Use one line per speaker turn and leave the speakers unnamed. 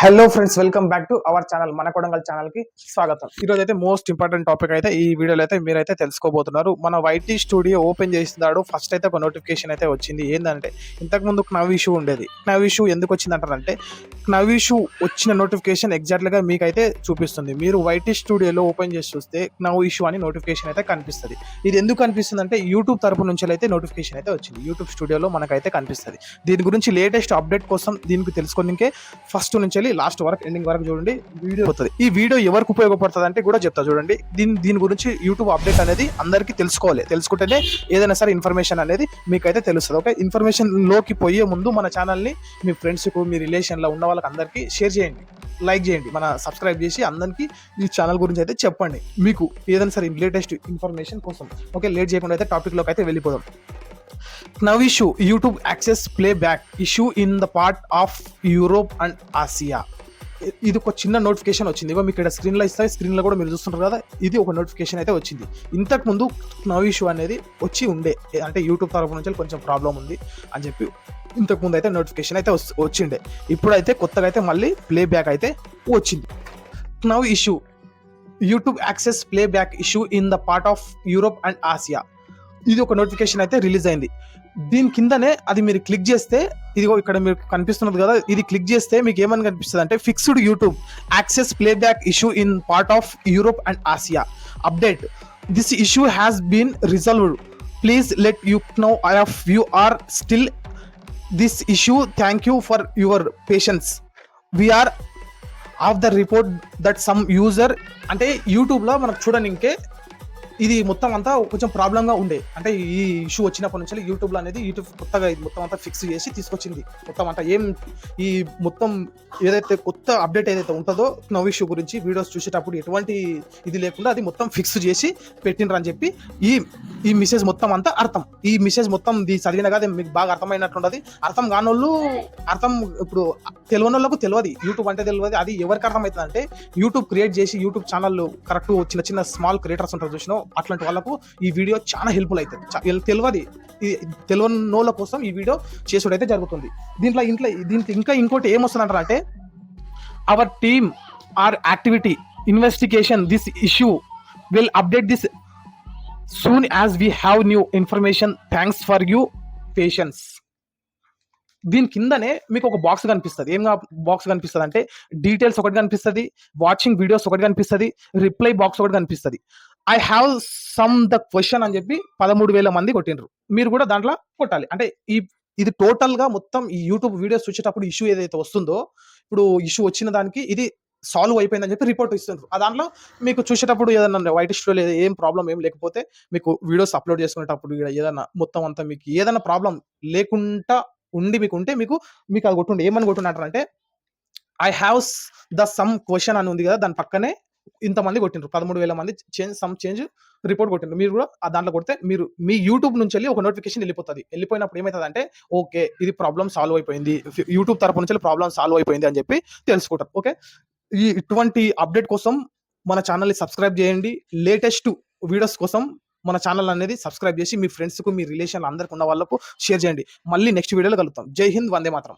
Hello friends welcome back to our channel మన కొడంగల్ ఛానల్కి స్వాగతం. ఈ అయితే మోస్ట్ ఇంపార్టెంట్ టాపిక్ అయితే ఈ వీడియోలో అయితే మీరైతే తెలుసుకోబోతున్నారు. మన వైటీ స్టూడియో ఓపెన్ చేసినాడు ఫస్ట్ అయితే ఒక నోటిఫికేషన్ అయితే వచ్చింది. ఏంటంటే ఇంతకు ముందు నవ్ ఇష్యూ ఉండేది. నవ్ ఇష్యూ ఎందుకు వచ్చింది అంటారంటే నవ్ ఇష్యూ వచ్చిన నోటిఫికేషన్ ఎగ్జాక్ట్గా మీకైతే చూపిస్తుంది. మీరు వైటీ స్టూడియోలో ఓపెన్ చేసి చూస్తే నవ్ ఇష్యూ అని నోటిఫికేషన్ అయితే కనిపిస్తుంది. ఇది ఎందుకు కనిపిస్తుంది అంటే యూట్యూబ్ తరపు నుంచి అయితే నోటిఫికేషన్ అయితే వచ్చింది. యూట్యూబ్ స్టూడియోలో మనకైతే కనిపిస్తుంది. దీని గురించి లేటెస్ట్ అప్డేట్ కోసం దీనికి తెలుసుకోనికే ఫస్ట్ నుంచి వెళ్ళి లాస్ట్ వరకు ఎండింగ్ వరకు చూడండి. వీడియో వస్తుంది. ఈ వీడియో ఎవరికి ఉపయోగపడుతుంది అంటే కూడా చెప్తా చూడండి. దీని దీని గురించి యూట్యూబ్ అప్డేట్ అనేది అందరికీ తెలుసుకోవాలి. తెలుసుకుంటేనే ఏదైనా సరే ఇన్ఫర్మేషన్ అనేది మీకైతే తెలుస్తుంది. ఓకే ఇన్ఫర్మేషన్లోకి పోయే ముందు మన ఛానల్ని మీ ఫ్రెండ్స్కు మీ రిలేషన్లో ఉన్న వాళ్ళకి అందరికీ షేర్ చేయండి. లైక్ చేయండి. మన సబ్స్క్రైబ్ చేసి అందరికీ ఈ ఛానల్ గురించి అయితే చెప్పండి. మీకు ఏదైనా సరే లేటెస్ట్ ఇన్ఫర్మేషన్ కోసం. ఓకే లేట్ చేయకుండా అయితే టాపిక్లోకి అయితే వెళ్ళిపోదాం. Known issue YouTube access playback issue in the part of Europe and Asia ఇది ఒక చిన్న నోటిఫికేషన్ వచ్చింది. ఇగో మీకు ఇక్కడ స్క్రీన్లో ఇస్తాయి. స్క్రీన్లో కూడా మీరు చూస్తుంటారు కదా ఇది ఒక నోటిఫికేషన్ అయితే వచ్చింది. ఇంతకు ముందు నవ్ ఇష్యూ అనేది వచ్చి ఉండే. అంటే యూట్యూబ్ తరఫు నుంచి కొంచెం ప్రాబ్లం ఉంది అని చెప్పి ఇంతకుముందు అయితే నోటిఫికేషన్ అయితే వచ్చిండే. ఇప్పుడైతే కొత్తగా అయితే మళ్ళీ ప్లే బ్యాక్ అయితే వచ్చింది. Known issue YouTube access playback issue in the part of Europe and Asia ఇది ఒక నోటిఫికేషన్ అయితే రిలీజ్ అయింది. దీని కిందనే అది మీరు క్లిక్ చేస్తే ఇదిగో ఇక్కడ మీకు కనిపిస్తున్నది కదా ఇది క్లిక్ చేస్తే మీకు ఏమని కనిపిస్తుంది అంటే fixed YouTube access playback issue in part of Europe and Asia update this issue has been resolved please let you know if you are still this issue thank you for your patience we are of the report that some user అంటే యూట్యూబ్లో మనకు చూడనికే ఇది మొత్తం అంతా కొంచెం ప్రాబ్లంగా ఉండే. అంటే ఈ ఇష్యూ వచ్చినప్పటి నుంచి యూట్యూబ్లో అనేది యూట్యూబ్ కొత్తగా ఇది మొత్తం అంతా ఫిక్స్ చేసి తీసుకొచ్చింది. మొత్తం అంతా ఏం ఈ మొత్తం ఏదైతే కొత్త అప్డేట్ ఏదైతే ఉంటుందో నవ్ ఇష్యూ గురించి వీడియోస్ చూసేటప్పుడు ఎటువంటి ఇది లేకుండా అది మొత్తం ఫిక్స్ చేసి పెట్టినరు అని చెప్పి ఈ ఈ మెసేజ్ మొత్తం అంతా అర్థం. ఈ మెసేజ్ మొత్తం ఇది చదివిన కదా మీకు బాగా అర్థమైనట్లుంటది అర్థం కానోళ్ళు అర్థం ఇప్పుడు తెలియని వాళ్ళకు తెలియదు యూట్యూబ్ అంటే తెలియదు అది ఎవరికి అర్థమవుతుంది అంటే యూట్యూబ్ క్రియేట్ చేసి యూట్యూబ్ ఛానల్ కరెక్ట్ చిన్న చిన్న స్మాల్ క్రియేటర్స్ ఉంటారు చూసినా అట్లాంటి వాళ్ళకు ఈ వీడియో చాలా హెల్ప్ఫుల్ అవుతుంది. తెలియదు ఈ తెలియని నోళ్ళ కోసం ఈ వీడియో చేసుడు అయితే జరుగుతుంది. దీంట్లో ఇంట్లో దీంట్లో ఇంకా ఇంకోటి ఏమొస్తుందంటారు అంటే our team are activity investigation this issue will update this soon as we have new information thanks for you patience దీని కిందనే మీకు ఒక బాక్స్ కనిపిస్తుంది. ఏం బాక్స్ కనిపిస్తుంది అంటే డీటెయిల్స్ ఒకటి కనిపిస్తుంది వాచింగ్ వీడియోస్ ఒకటి కనిపిస్తుంది రిప్లై బాక్స్ ఒకటి కనిపిస్తుంది. I have some the question అని చెప్పి పదమూడు వేల మంది కొట్టిండ్రు. మీరు కూడా దాంట్లో కొట్టాలి. అంటే ఈ ఇది టోటల్గా మొత్తం ఈ యూట్యూబ్ వీడియోస్ చూసేటప్పుడు ఇష్యూ ఏదైతే వస్తుందో ఇప్పుడు ఇష్యూ వచ్చిన దానికి ఇది సాల్వ్ అయిపోయిందని చెప్పి రిపోర్ట్ ఇస్తుండ్రు. ఆ దాంట్లో మీకు చూసేటప్పుడు ఏదైనా వైట్ స్టోలో ఏం ప్రాబ్లం ఏం లేకపోతే మీకు వీడియోస్ అప్లోడ్ చేసుకునేటప్పుడు ఈడ ఏదైనా మొత్తం అంతా మీకు ఏదైనా ప్రాబ్లం లేకుండా ఉండి మీకు ఉంటే మీకు మీకు అది కొట్టుండే. ఏమని కొట్టుండే అంటే I have the some question అని ఉంది కదా దాని పక్కనే ఇంతమంది కొట్టిండ్రు. పదమూడు వేల మంది చేంజ్ సమ్ చేంజ్ రిపోర్ట్ కొట్టిండ్రు. మీరు కూడా ఆ దాంట్లో కొడితే మీరు మీ యూట్యూబ్ నుంచి వెళ్ళి ఒక నోటిఫికేషన్ వెళ్ళిపోతుంది. వెళ్ళిపోయినప్పుడు ఏమవుతుంది అంటే ఓకే ఇది ప్రాబ్లం సాల్వ్ అయిపోయింది. యూట్యూబ్ తరపు నుంచి ప్రాబ్లం సాల్వ్ అయిపోయింది అని చెప్పి తెలుసుకుంటారు. ఓకే? ఈ ఇటువంటి అప్డేట్ కోసం మన ఛానల్ని సబ్స్క్రైబ్ చేయండి. లేటెస్ట్ వీడియోస్ కోసం మన ఛానల్ అనేది సబ్స్క్రైబ్ చేసి మీ ఫ్రెండ్స్కు మీ రిలేషన్ అందరికి ఉన్న వాళ్ళకు షేర్ చేయండి. మళ్ళీ నెక్స్ట్ వీడియోలో కలుగుతాం జై హింద్ వందే మాత్రం.